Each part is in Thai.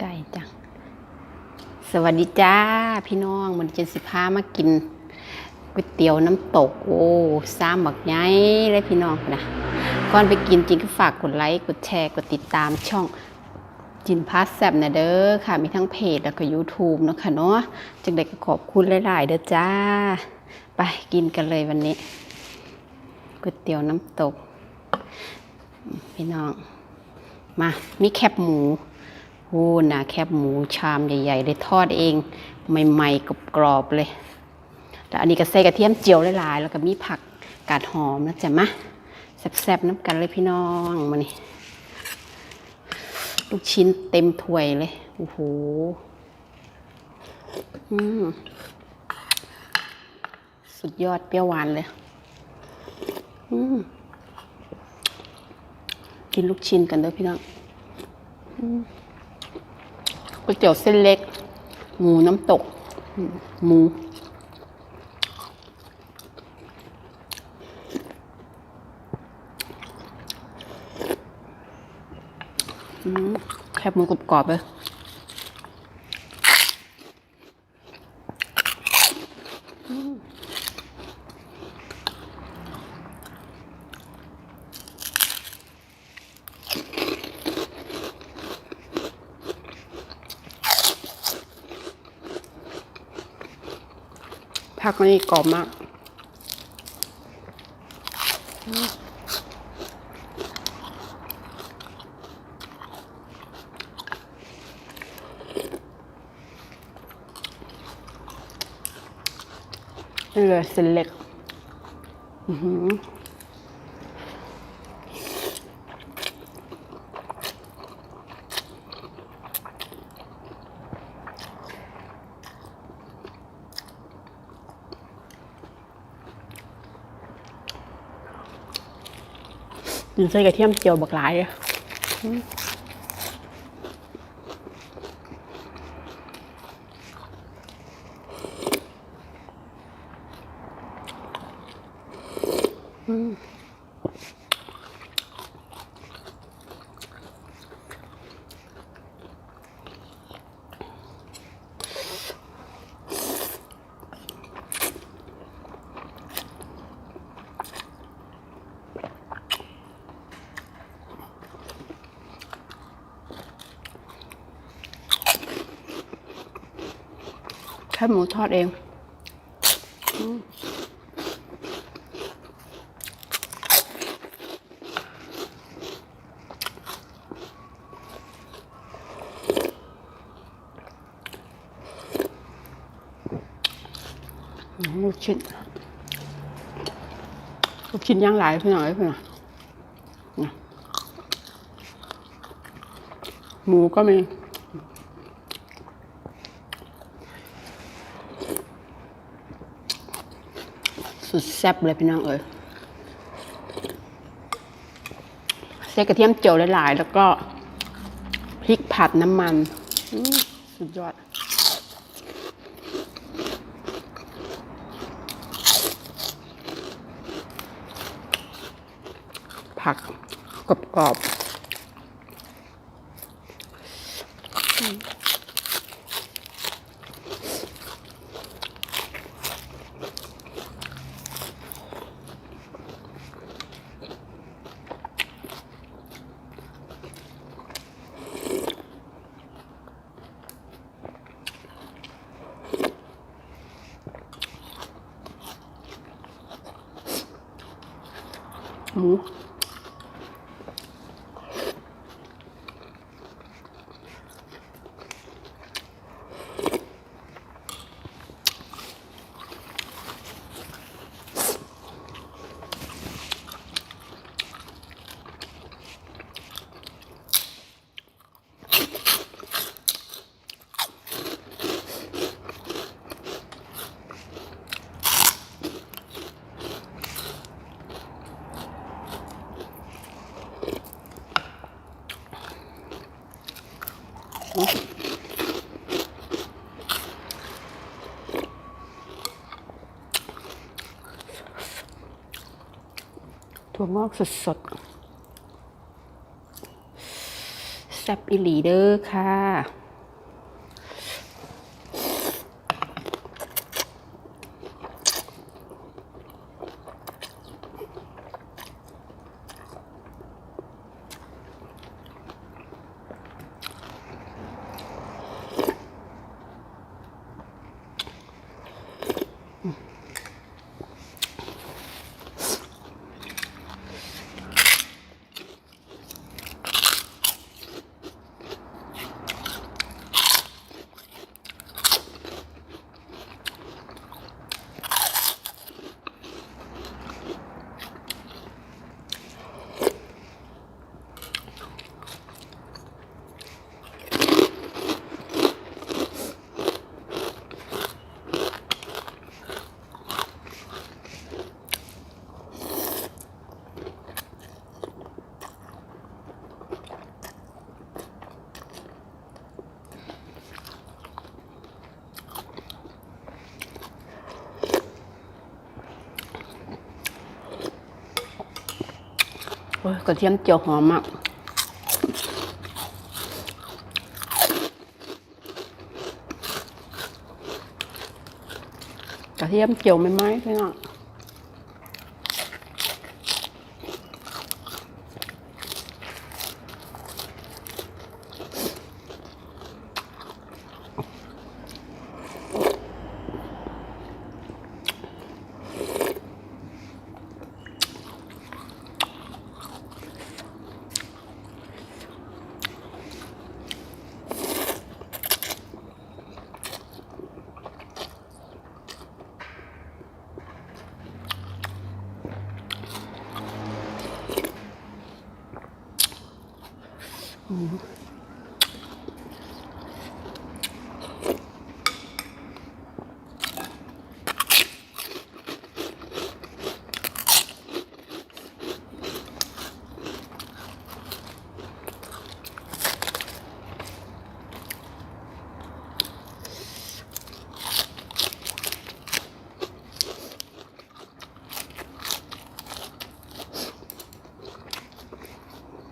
ไก่จัง สวัสดีจ้า พี่น้องมันจะสิพามากินก๋วยเตี๋ยวน้ำตก โอ้ซ้ำบักไงเลยพี่น้องนะก่อนไปกินจริงก็ฝากกดไลค์กดแชร์กดติดตามช่องจินพาสแซบนะเด้อค่ะ มีทั้งเพจแล้วก็ YouTube เนาะค่ะเนาะจังได้ก็ขอบคุณหลายๆเด้อจ้า ไปกินกันเลยวันนี้ก๋วยเตี๋ยวน้ำตก พี่น้อง มา มีแคบหมู โอ้หนะแคบหมูชามใหญ่ๆเลยทอดเอง ใหม่ๆกรอบๆเลย แล้วอันนี้ก็ใส่กระเทียมเจียวหลายๆ แล้วก็มีผักกาดหอมนะจ๊ะมะแซ่บๆน้ำกันเลยพี่น้องมานี่ลูกชิ้นเต็มถ้วยเลย โอ้โหอืมสุดยอดเปรี้ยวหวานเลยอืมกินลูกชิ้นกันเด้อพี่น้องอืม ก๋วยเตี๋ยวเส้นเล็ก หมูน้ำตก หมู แคบหมูกรอบๆเลย ผักนี่กรอบมาก นี่เลยเส้นเล็ก อือหือ กินใส่กระเทียมเจียวบักหลายเลยอืม แค่หมูทอดเองอืมอืมลูกชิ้นลูกชิ้นย่างหลายพี่หน่อยพี่หน่อยนหมูก็มี สุดแซ่บเลยพี่น้องเอ๋ยใส่กระเทียมเจียวหลายๆ แล้วก็พริกผัดน้ำมันสุดยอด ผักกรอบๆ หมู ถั่วงอกสดๆแซ่บอีหลีเด้อค่ะ โอ้ยกระเทียมเจียวหอมมากกระเทียมเจียวไม่ไหมพี่น้อง Угу.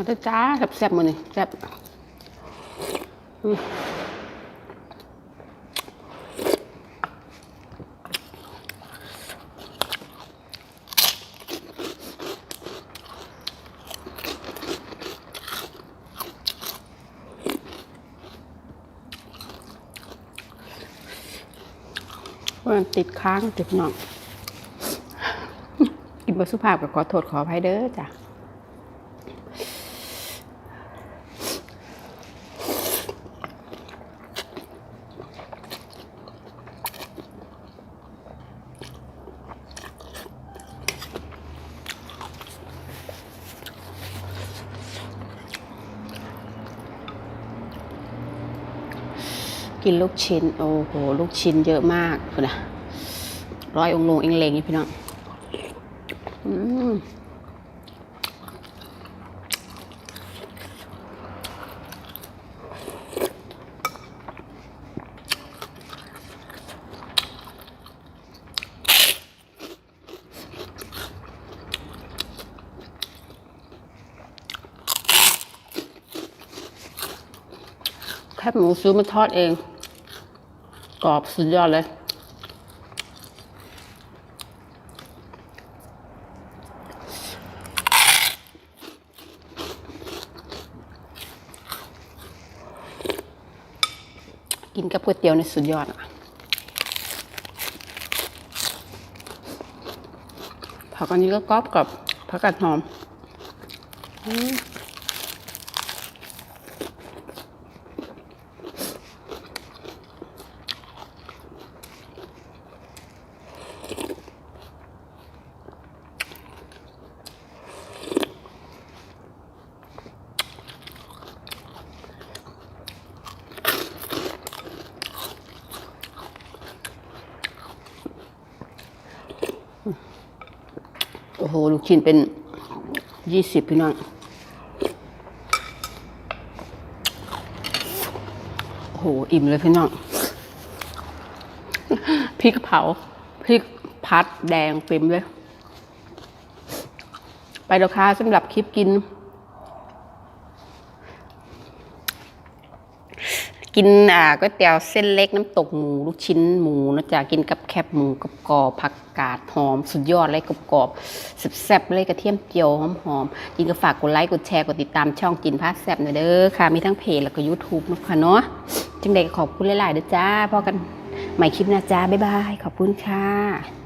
มาเด้อจ้าแซ่บๆมือนี่แซ่บมันติดค้างติดหนองกินบะสุภาพก็ขอโทษขออภัยเด้อจ้ะ กินลูกชิ้น โอ้โห ลูกชิ้นเยอะมากคุณนะร้อยองลงเองเลงนี่พี่น้องอืมแค บหมูซื้อมาทอดเอง กรอบสุดยอดเลย กินกับก๋วยเตี๋ยวในสุดยอดอะผักอันนี้ก็กรอบกับผักกาดหอม โหลูกชิ้นเป็นยี่สิบพี่น้องโอ้โหอิ่มเลยพี่น้องพริกเผาพริกพัดแดงเต็มเลย ไปแล้วค่ะสำหรับคลิปกิน กินอ่าก๋วยเตี๋ยวเส้นเล็กน้ำตกหมูลูกชิ้นหมูนะจ๊ะกินกับแคบหมูกับกรอบผักกาดหอม สุดยอดเลยกรอบกรอบแซ่บๆเลยกระเทียมเจียวหอมหอมๆยินก็ฝากกดไลค์กดแชร์กดติดตามช่องจินพาแซ่บหน่อยเด้อค่ะ มีทั้งเพจแล้วก็ยูทูบนะคะเนาะจังใดก็ขอบคุณหลายๆเด้อจ้าพอกันใหม่คลิปหนะจ้าบ๊ายบายขอบคุณค่ะ